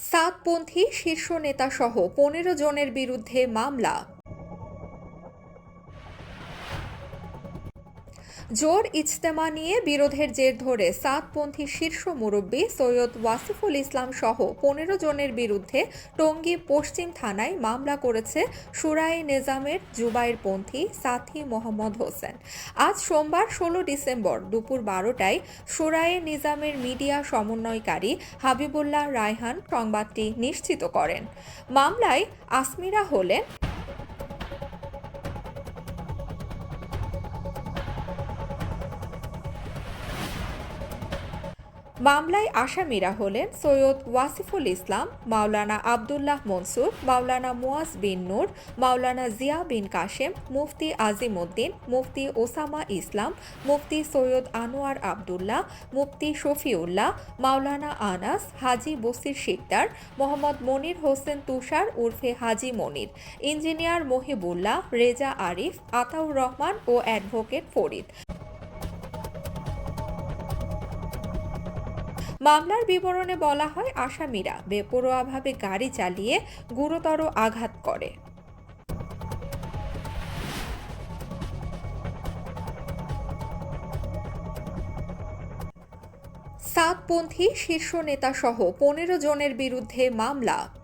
সাতপন্থী শীর্ষ নেতাসহ পনেরো জনের বিরুদ্ধে মামলা। জোর ইজতেমা নিয়ে বিরোধের জের ধরে সাতপন্থী শীর্ষ মুরব্বী সৈয়দ ওয়াসিফুল ইসলাম সহ পনেরো জনের বিরুদ্ধে টঙ্গী পশ্চিম থানায় মামলা করেছে সুরাই নেজামের জুবাইরপন্থী সাথী মোহাম্মদ হোসেন। আজ সোমবার ষোলো ডিসেম্বর দুপুর বারোটায় সুরায়ে নিজামের মিডিয়া সমন্বয়কারী হাবিবুল্লাহ রায়হান সংবাদটি নিশ্চিত করেন। মামলায় আসমিরা হলেন মামলায় আসামিরা হলেন সৈয়দ ওয়াসিফুল ইসলাম, মাওলানা আবদুল্লাহ মনসুর, মাওলানা মুয়াজ বিন নূর, মাওলানা জিয়া বিন কাশেম, মুফতি আজিম উদ্দিন মুফতি ওসামা ইসলাম, মুফতি সৈয়দ আনোয়ার আবদুল্লাহ, মুফতি শফিউল্লাহ, মাওলানা আনাস, হাজি বসির শিকদার, মোহাম্মদ মনির হোসেন তুষার উর্ফে হাজি মনির, ইঞ্জিনিয়ার মহিবুল্লাহ, রেজা আরিফ, আতাউর রহমান ও অ্যাডভোকেট ফরিদ। মামলার বিবরণে বলা হয়, আসামিরা বেপরোয়াভাবে গাড়ি চালিয়ে গুরুতর আঘাত করে। সাতপন্থী শীর্ষ নেতাসহ পনেরো জনের বিরুদ্ধে মামলা।